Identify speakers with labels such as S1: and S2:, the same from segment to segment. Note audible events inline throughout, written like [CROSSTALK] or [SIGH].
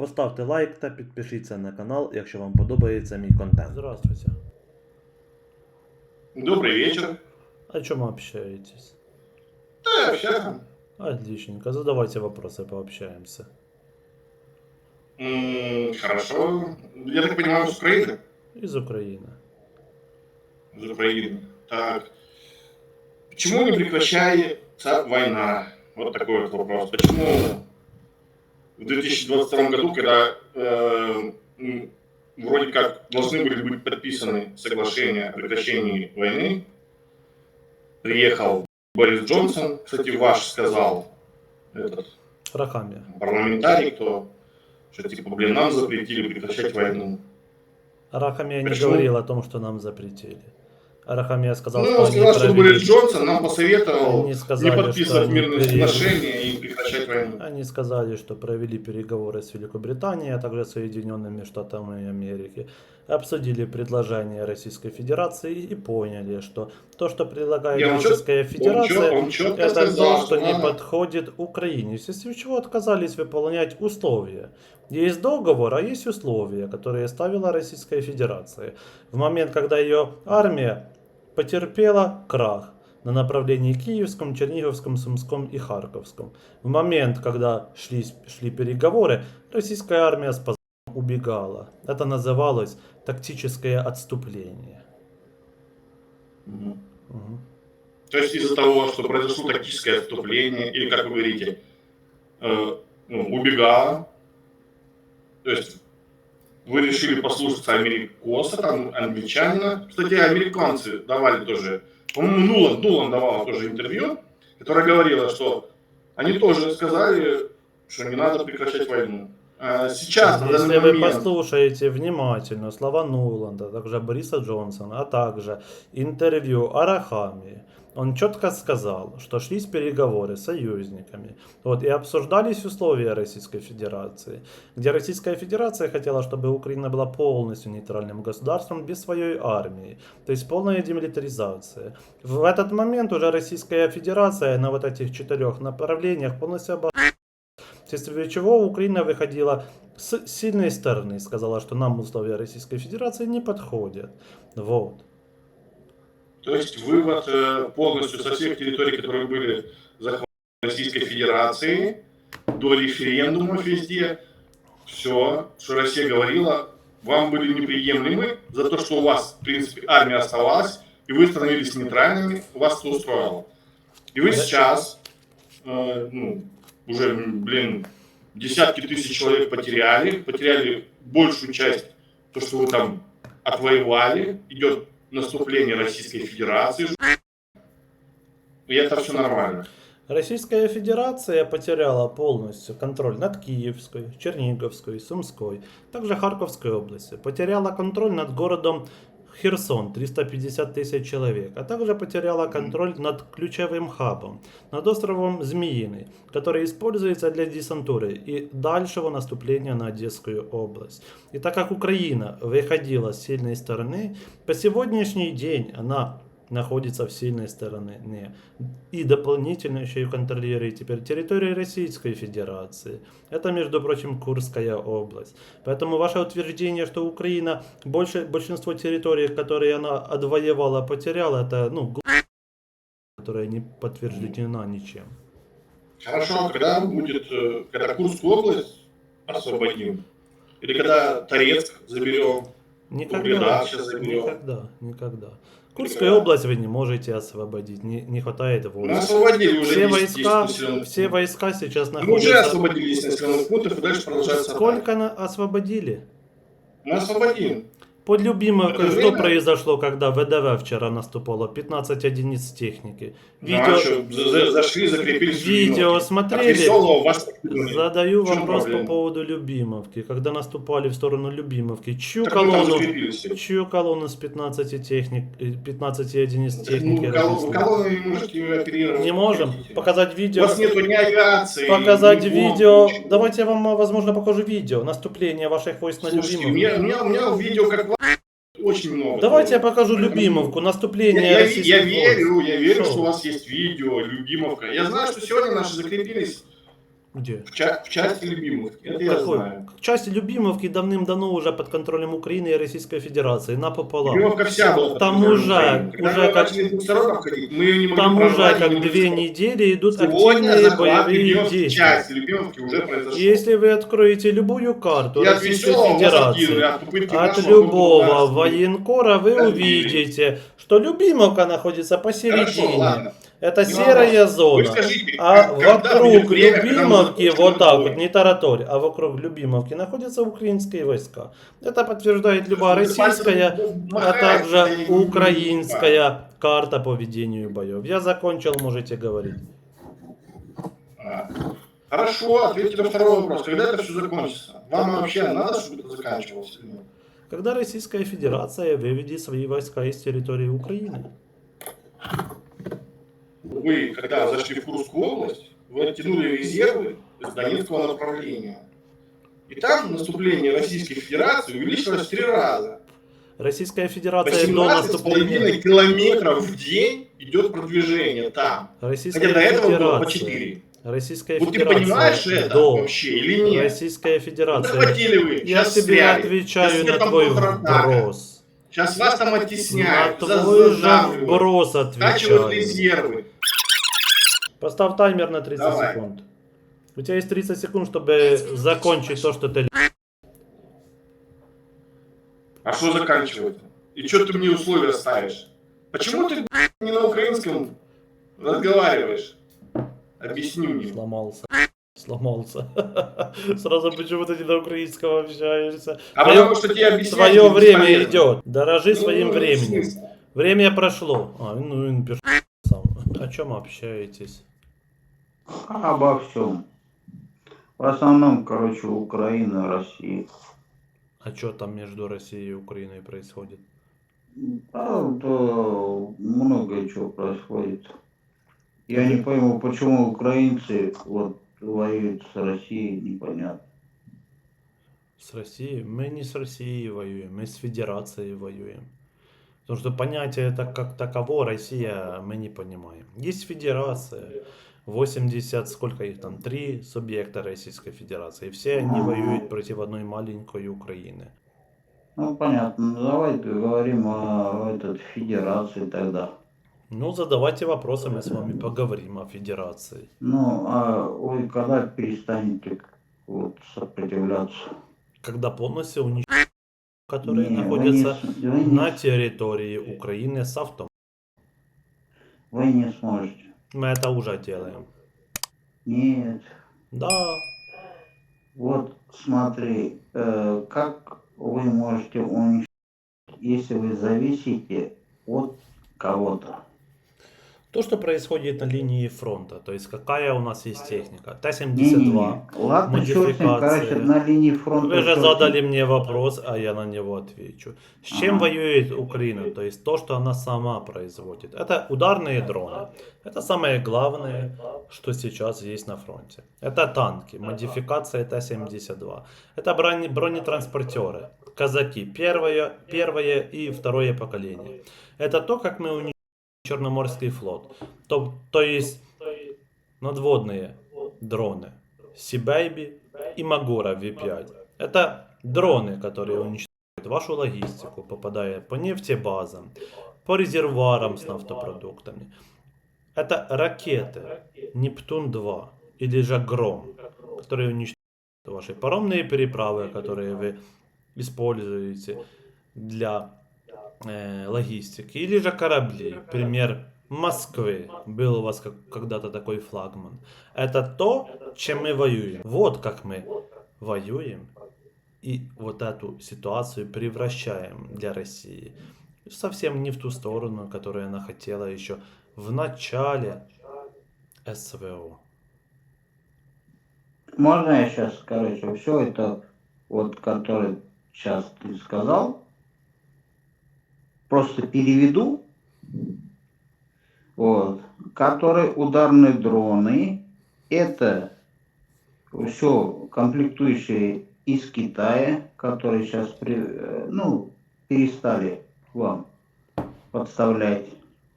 S1: Поставте лайк та підпишіться на канал, якщо вам подобається мій контент. Здравствуйте.
S2: Добрый вечер.
S1: О чем общаетесь?
S2: Да, общаемся.
S1: Отличненько. Задавайте вопросы, пообщаемся.
S2: М, Хорошо. Я так понимаю, с Украины?
S1: Из Украины.
S2: Из Украины. Так. Почему не прекращается война? Вот такой вот вопрос. Почему в 2022 году, когда э, вроде как должны были быть подписаны соглашения о прекращении войны, приехал Борис Джонсон, кстати, ваш сказал, этот
S1: Рахамия.
S2: парламентарий, кто что типа, блин, нам запретили прекращать войну.
S1: Рахамия не
S2: Почему?
S1: говорил о том, что нам запретили. Рахамия сказал,
S2: Ну,
S1: что
S2: он сказал, что Борис Джонсон нам посоветовал
S1: Они
S2: не
S1: сказали, что
S2: подписывать мирные
S1: пере-
S2: соглашения и прекращать войну.
S1: Они сказали, что провели переговоры с Великобританией, а также с Соединенными Штатами Америки, обсудили предложение Российской Федерации и поняли, что то, что предлагает
S2: Не, он
S1: Российская
S2: Он,
S1: Федерация,
S2: он четко
S1: это
S2: сказал,
S1: то, что не
S2: надо-
S1: подходит Украине, вследствие чего отказались выполнять условия. Есть договор, а есть условия, которые ставила Российская Федерация. В момент, когда ее армия потерпела крах на направлении Киевском, Черниговском, Сумском и Харьковском. В момент, когда шли, шли переговоры, российская армия с позором убегала. Это называлось тактическое отступление.
S2: Мгм. То есть из-за того, что произошло тактическое отступление, или как вы говорите, э, ну, убегала, то есть вы решили послушаться америкоса, там, англичанина. Кстати, американцы давали тоже, по-моему, Нулан, Нулан давала тоже интервью, которая говорила, что они тоже сказали, что не надо прекращать войну. А Сейчас, на
S1: Если вы
S2: момент,
S1: послушаете внимательно слова Нуланда, также Бориса Джонсона, а также интервью Арахами, он четко сказал, что шлись переговоры с союзниками вот, и обсуждались условия Российской Федерации, где Российская Федерация хотела, чтобы Украина была полностью нейтральным государством без своей армии, то есть полная демилитаризация. В этот момент уже Российская Федерация на вот этих четырех направлениях полностью обо Вследствие чего Украина выходила с сильной стороны, сказала, что нам условия Российской Федерации не подходят. Вот.
S2: То есть вывод э, полностью со всех территорий, которые были захвачены Российской Федерацией, до референдумов везде, все, что Россия говорила, вам были неприемлемы за то, что у вас, в принципе, армия оставалась, и вы становились нейтральными, вас это устроило. И вы сейчас, э, ну, уже, блин, десятки тысяч человек потеряли, потеряли большую часть, то, что вы там отвоевали, идет наступление Российской Федерации. И это все нормально.
S1: Российская Федерация потеряла полностью контроль над Киевской, Черниговской, Сумской, также Харьковской области. Потеряла контроль над городом Херсон, 350 тысяч человек, а также потеряла контроль над ключевым хабом, над островом Змеиный, который используется для десантуры и дальшего наступления на Одесскую область. И так как Украина выходила с сильной стороны, по сегодняшний день она находится в сильной стороне. И дополнительно еще и контролирует теперь территорию Российской Федерации. Это, между прочим, Курская область. Поэтому ваше утверждение, что Украина больше, большинство территорий, которые она отвоевала, потеряла, это ну, которая не подтверждена ничем.
S2: Хорошо, когда будет, э, когда Курскую область освободим? Или когда Торецк заберем?
S1: Никогда.
S2: Угледар сейчас.
S1: Никогда, никогда. Курскую область вы не можете освободить, не, не хватает
S2: Мы
S1: войск.
S2: освободили уже
S1: Все
S2: 10
S1: войска, все войска сейчас
S2: Мы
S1: находятся...
S2: уже освободились населенных пунктов и дальше продолжается.
S1: Сколько освободили?
S2: Мы освободим.
S1: Под Любимовкой что произошло, когда ВДВ вчера наступало? 15 единиц техники.
S2: Ну, а
S1: Видео,
S2: за- зашли, закрепились.
S1: видео смотрели?
S2: веселого вас придумали.
S1: Задаю вопрос по поводу Любимовки. Когда наступали в сторону Любимовки, чью
S2: Так
S1: колонну, чью колонну с 15, техник, э, 15 единиц
S2: Ну,
S1: техники
S2: вы кол- вы
S1: российской?
S2: колоннами можете оперировать.
S1: Не можем показать
S2: У
S1: видео.
S2: вас нету ни авиации,
S1: Показать
S2: ни
S1: видео.
S2: ничего.
S1: Давайте я вам, а, возможно, покажу видео наступления ваших войск на
S2: Слушайте, у
S1: Любимовку.
S2: меня, у, меня, у меня видео как вас очень много.
S1: Давайте я покажу Любимовку, наступление
S2: Я, я, я верю, я верю,
S1: что
S2: у вас есть видео, Любимовка. Я знаю, что сегодня наши закрепились
S1: Где?
S2: В, ча- в части Любимовки. Это я
S1: Какой?
S2: знаю.
S1: Часть Любимовки давным-давно уже под контролем Украины и Российской Федерации. Напополам.
S2: Любимовка вся была. под
S1: Там
S2: контролем
S1: уже-
S2: Украины. Когда
S1: уже
S2: мы
S1: как-
S2: начали обходить, мы ее не могли
S1: Там уже
S2: прорвать,
S1: как
S2: не
S1: две недели идут
S2: Сегодня
S1: активные
S2: захват
S1: боевые
S2: Любимовки,
S1: действия.
S2: части Любимовки уже произошел.
S1: Если вы откроете любую карту
S2: от
S1: Российской
S2: веселого вас откинули,
S1: Федерации,
S2: от попытки
S1: от
S2: нашего
S1: любого военкора, вы
S2: Разбили.
S1: увидите, что Любимовка находится
S2: Хорошо,
S1: посередине.
S2: ладно.
S1: Это
S2: Не
S1: серая
S2: вопрос. Вы
S1: зона.
S2: скажите,
S1: А вокруг
S2: время,
S1: Любимовки, вот так вот, не тараторь, а вокруг Любимовки находятся украинские войска. Это подтверждает любая
S2: Вы
S1: российская,
S2: пальцем
S1: а также украинская карта по ведению боев. Я закончил, можете говорить.
S2: А. Хорошо, ответьте на второй вопрос. Когда это все закончится? Вам вообще надо, чтобы это заканчивалось?
S1: Когда Российская Федерация выведет свои войска из территории Украины.
S2: Вы, когда зашли в Курскую область, вы оттянули резервы из Донецкого направления. И там наступление Российской Федерации увеличилось в три раза.
S1: Российская Федерация до
S2: 18,5
S1: наступления...
S2: километров в день идет продвижение там.
S1: Российская
S2: Хотя до этого было по
S1: Федерация...
S2: 4.
S1: Российская
S2: Вот ты
S1: Федерация
S2: понимаешь это
S1: до...
S2: вообще или нет?
S1: Российская Федерация...
S2: Захватили вы.
S1: Я
S2: Сейчас
S1: тебе
S2: сняли.
S1: отвечаю
S2: Сейчас
S1: на
S2: там
S1: твой вброс.
S2: Сейчас вас там
S1: На
S2: оттесняют,
S1: твой же вброс отвечаю.
S2: резервы.
S1: Поставь таймер на 30
S2: Давай.
S1: секунд. У тебя есть 30 секунд, чтобы закончить то, что ты...
S2: А что заканчивать? И что ты мне условия ставишь? Почему ты не на украинском разговариваешь? Объясни мне.
S1: Сломался. Сломался. [LAUGHS] Сразу почему ты не на украинском общаешься.
S2: А
S1: Твое-
S2: потому что тебе объяснять
S1: Твое время
S2: бесполезно.
S1: идет. Дорожи
S2: Ну,
S1: своим
S2: в
S1: временем. Время прошло. А, ну он пишет сам. О чем общаетесь?
S3: Обо всем. В основном, короче, Украина, Россия.
S1: А что там между Россией и Украиной происходит?
S3: Правда, много чего происходит. Я не пойму, почему украинцы вот воюют с Россией, непонятно.
S1: С Россией? Мы не с Россией воюем, мы с Федерацией воюем. Потому что понятие это как таково Россия мы не понимаем. Есть Федерация, 80, сколько их там, три субъекта Российской Федерации. Все они воюют против одной маленькой Украины.
S3: Ну, понятно. Ну, давайте говорим о этот, федерации тогда.
S1: Ну, задавайте вопросы, мы с вами поговорим о Федерации.
S3: Ну, а вы когда перестанете вот, сопротивляться?
S1: Когда полностью уничтожить, которые
S3: Не, вы
S1: находятся
S3: не с- вы не
S1: на территории Украины с автом.
S3: Вы не сможете.
S1: Мы это уже делаем.
S3: Нет.
S1: Да,
S3: Вот смотри, э, как вы можете уничтожить, если вы зависите от кого-то.
S1: То, что происходит на линии фронта, то есть какая у нас есть техника. Т-72.
S3: Не-не-не. Ладно,
S1: модификация.
S3: короче, на линии фронта.
S1: Вы же задали мне вопрос, а я на него отвечу. С чем
S3: Ага.
S1: воюет Украина? То есть то, что она сама производит. Это ударные дроны. Это самое главное, что сейчас есть на фронте. Это танки, модификация Т-72. Это бронетранспортеры, казаки, первое, первое и второе поколение. Это то, как мы уничтожили Черноморский флот. То, то есть надводные дроны. Сибейби и Магора V5. Это дроны, которые уничтожают вашу логистику, попадая по нефтебазам, по резервуарам с нафтопродуктами. Это ракеты Нептун-2 или же Гром, которые уничтожают ваши паромные переправы, которые вы используете для э, логистики, или же корабли. Пример Москвы. Был у вас как- когда-то такой флагман. Это то, чем мы воюем. Вот как мы воюем. И вот эту ситуацию превращаем для России. Совсем не в ту сторону, которую она хотела еще в начале СВО.
S3: Можно я сейчас, короче, все это, вот, который сейчас ты сказал, просто переведу. Вот. Которые ударные дроны, это все комплектующие из Китая, которые сейчас, ну, перестали вам подставлять.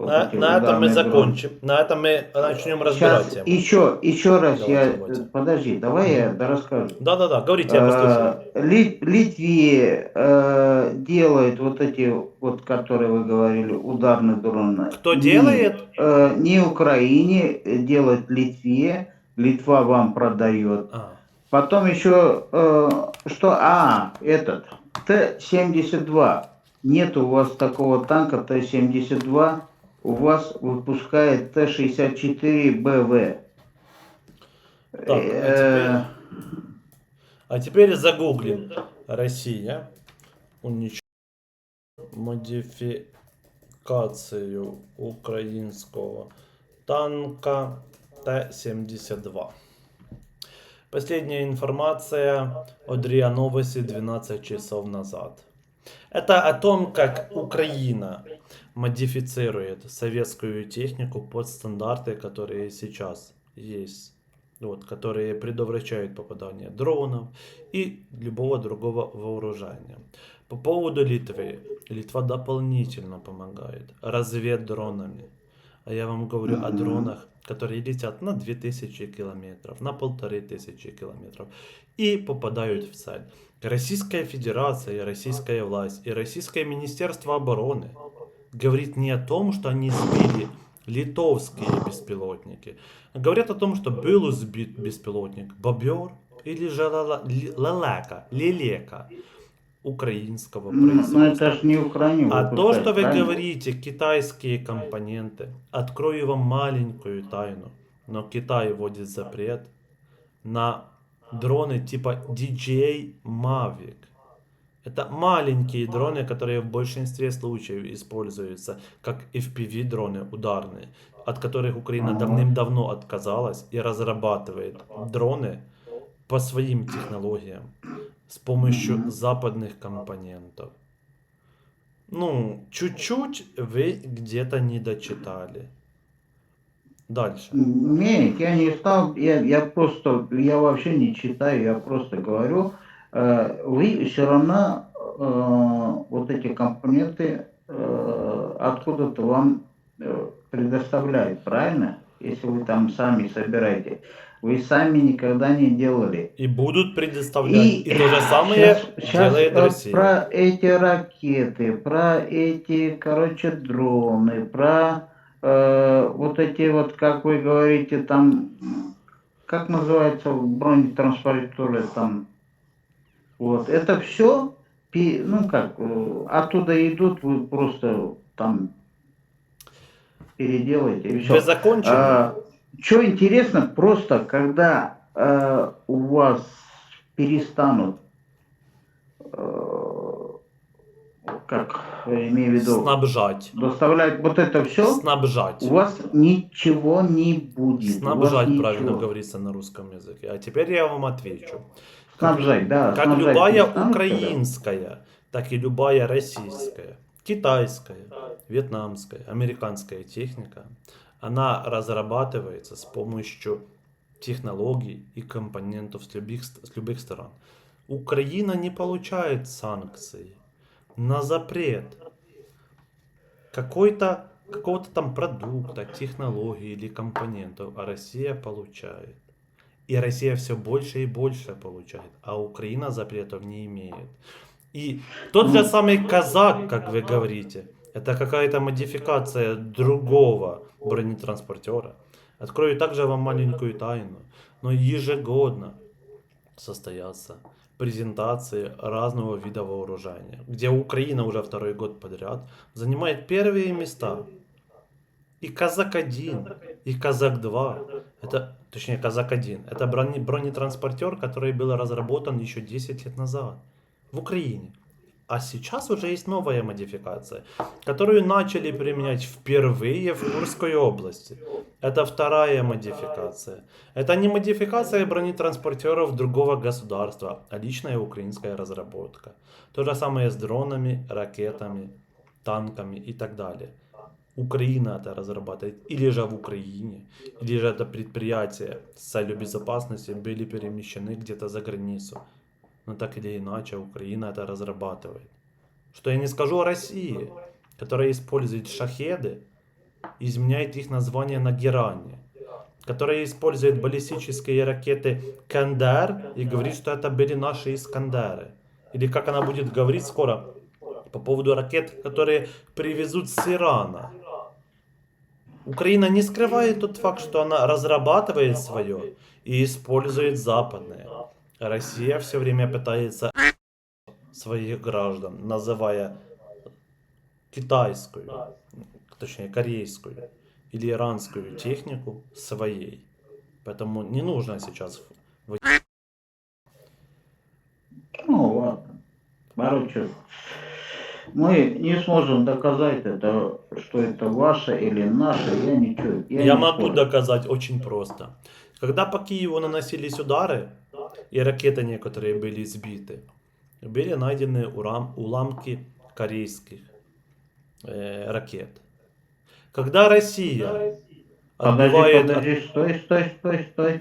S3: Вот
S1: На,
S3: эти
S1: на этом мы
S3: ударные дроны.
S1: закончим. На этом мы начнем разбирать
S3: Сейчас еще, еще раз
S1: Давайте,
S3: я...
S1: давайте.
S3: Подожди, давай я расскажу.
S1: Да-да-да, говорите, я послушаю.
S3: Э, Ли- Литве э, делают вот эти, вот, которые вы говорили, ударные дроны.
S1: Кто
S3: Не,
S1: делает?
S3: э, не Украине, э, делает Литве. Литва вам продает.
S1: А,
S3: Потом еще, э, что, а, этот, Т-72. Нет у вас такого танка Т-72. У вас выпускает Т-64БВ.
S1: Так, а теперь,
S3: Э,
S1: а теперь загуглим. Россия уничтожила модификацию украинского танка Т-72. Последняя информация от РИА Новости 12 часов назад. Это о том, как Украина модифицирует советскую технику под стандарты, которые сейчас есть. Вот, которые предотвращают попадание дронов и любого другого вооружения. По поводу Литвы. Литва дополнительно помогает разведдронами. А я вам говорю о
S3: Мгм.
S1: дронах, которые летят на 2000 километров, на 1500 километров и попадают в цель. Российская Федерация, и Российская власть и Российское Министерство обороны говорит не о том, что они сбили литовские беспилотники. Говорят о том, что был сбит беспилотник Бобер или же Лелека, Лелека украинского
S3: Ну,
S1: производства.
S3: это ж не Украину.
S1: А то, что вы
S3: правильно?
S1: говорите, китайские компоненты, открою вам маленькую тайну, но Китай вводит запрет на дроны типа DJI Mavic. Это маленькие дроны, которые в большинстве случаев используются как FPV дроны ударные, от которых Украина давным-давно отказалась и разрабатывает дроны по своим технологиям с помощью западных компонентов. Ну, чуть-чуть вы где-то не дочитали. Дальше.
S3: Нет, я не стал, я, я просто, я вообще не читаю, я просто говорю, вы все равно э, вот эти компоненты э, откуда-то вам э, предоставляют, правильно? Если вы там сами собираете. Вы сами никогда не делали.
S1: И будут предоставлять. И, то же самое
S3: щас,
S1: делает
S3: э,
S1: Россия.
S3: Про эти ракеты, про эти, короче, дроны, про э, вот эти вот, как вы говорите, там, как называется бронетранспортеры там, вот, это все, ну как, э, оттуда идут, вы просто там переделаете и все.
S1: Вы закончили?
S3: что интересно, просто когда э, у вас перестанут, э, как имею в виду,
S1: Снабжать.
S3: доставлять вот это все,
S1: Снабжать.
S3: у вас ничего не будет.
S1: Снабжать
S3: ничего.
S1: правильно говорится на русском языке. А теперь я вам отвечу.
S3: Снабжать, да.
S1: Как
S3: снабжать
S1: любая украинская, так и любая российская, китайская, вьетнамская, американская техника, она разрабатывается с помощью технологий и компонентов с любых, с любых сторон. Украина не получает санкции на запрет какой-то какого-то там продукта, технологии или компонентов, а Россия получает. И Россия все больше и больше получает, а Украина запретов не имеет. И тот же самый казак, как вы говорите, это какая-то модификация другого бронетранспортера. Открою также вам маленькую тайну, но ежегодно состоятся презентации разного вида вооружения, где Украина уже второй год подряд занимает первые места. И Казак-1, и Казак-2, это, точнее Казак-1, это брони, бронетранспортер, который был разработан еще 10 лет назад в Украине. А сейчас уже есть новая модификация, которую начали применять впервые в Курской области. Это вторая модификация. Это не модификация бронетранспортеров другого государства, а личная украинская разработка. То же самое с дронами, ракетами, танками и так далее. Украина это разрабатывает, или же в Украине, или же это предприятия с целью безопасности были перемещены где-то за границу. Но так или иначе Украина это разрабатывает. Что я не скажу о России, которая использует шахеды изменяет их название на Геране, которая использует баллистические ракеты Кандер и говорит, что это были наши Искандеры. Или как она будет говорить скоро по поводу ракет, которые привезут с Ирана. Украина не скрывает тот факт, что она разрабатывает свое и использует западное. Россия все время пытается своих граждан, называя китайскую, точнее корейскую или иранскую технику своей. Поэтому не нужно сейчас
S3: Ну ладно. Короче, мы не сможем доказать это, что это ваше или наше. Я ничего.
S1: Я,
S3: не
S1: могу
S3: спорю.
S1: доказать очень просто. Когда по Киеву наносились удары, и ракеты некоторые были сбиты, были найдены урам, уламки корейских э, ракет. Когда Россия
S3: Подожди, подожди, стой, стой, стой, стой.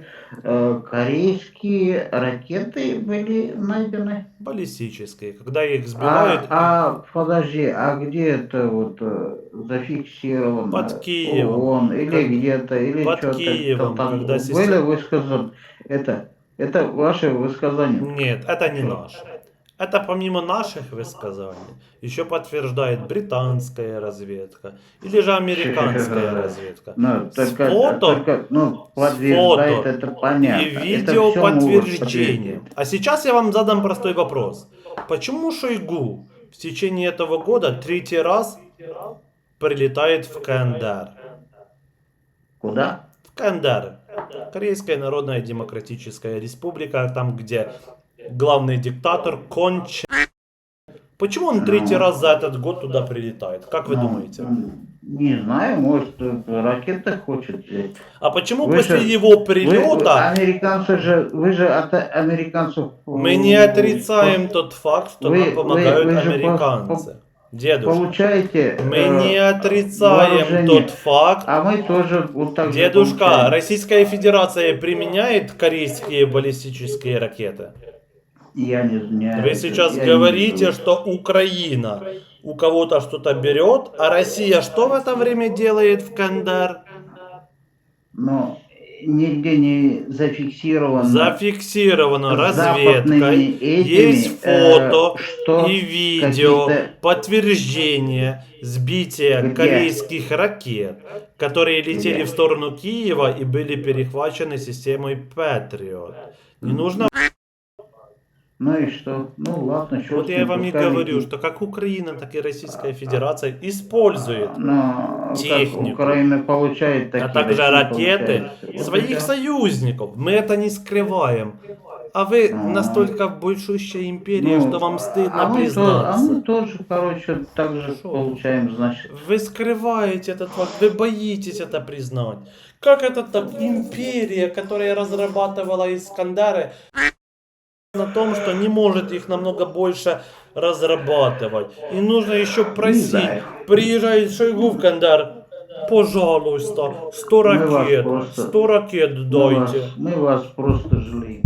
S3: Корейские ракеты были найдены.
S1: баллистические, когда их
S3: А,
S1: сбивают
S3: а подожди, а где это вот э, зафиксировано?
S1: Под Киевом.
S3: ООН, или где-то, или
S1: под
S3: что-то
S1: Киевом,
S3: там
S1: когда
S3: были
S1: система-
S3: высказаны. Это, это ваше высказание.
S1: Нет, это не наше. Это помимо наших высказаний еще подтверждает британская разведка или же американская [LAUGHS] разведка.
S3: Ну, только,
S1: фото-
S3: только, ну, подтверждает
S1: фото
S3: это понятно.
S1: И
S3: Это
S1: видео
S3: могут
S1: подтверждение. А сейчас я вам задам простой вопрос. Почему Шойгу в течение этого года третий раз прилетает в КНДР?
S3: Куда?
S1: В КНДР. Корейская Народная Демократическая Республика, там где главный диктатор Конч. Почему он третий раз за этот год туда прилетает? Как вы
S3: Ну,
S1: думаете?
S3: Не знаю, может, э, ракеты хочет.
S1: А почему
S3: Вы
S1: после
S3: же-
S1: его
S3: Вы- вы-
S1: прилета
S3: американцы же, вы же от американцев...
S1: мы не отрицаем тот факт, что
S3: Вы-
S1: нам помогают
S3: вы- вы по-
S1: американцы? Дедушка,
S3: Получаете...
S1: мы
S3: э,
S1: не отрицаем
S3: вооружение.
S1: тот факт,
S3: А мы тоже вот так
S1: Дедушка. Российская Федерация применяет корейские баллистические ракеты?
S3: Я не знаю.
S1: Вы сейчас
S3: Я
S1: говорите, что Украина у кого-то что-то берет, а Россия что в это время делает в Кандер?
S3: Но нигде не зафиксировано...
S1: Зафиксировано разведкой,
S3: этими,
S1: есть
S3: э,
S1: фото
S3: что
S1: и видео, подтверждение сбития
S3: Где?
S1: корейских ракет, которые летели
S3: Где?
S1: в сторону Киева и были перехвачены системой Patriot. Не нужно
S3: Ну и что? Ну ладно, что
S1: Вот я вам и говорю, что как Украина, так и Российская Федерация использует,
S3: Но
S1: технику,
S3: как Украина получает такие
S1: а также ракеты
S3: получает.
S1: Своих
S3: это-
S1: союзников. Мы это не скрываем. А вы
S3: А.
S1: настолько большущая империя,
S3: Ну,
S1: что вам стыдно
S3: а мы, то- а
S1: признаться.
S3: мы тоже, короче, так же
S1: Шо?
S3: получаем, значит.
S1: Вы скрываете этот факт, вы боитесь это признать. Как это так? Империя, которая разрабатывала Искандеры, на том, что не может их намного больше разрабатывать. И нужно еще просить,
S3: знаю.
S1: приезжай Шойгу в Кандар, пожалуйста, 100
S3: Мы вас
S1: ракет,
S3: просто-
S1: 100 ракет
S3: Мы вас,
S1: дайте.
S3: мы вас просто жалеем.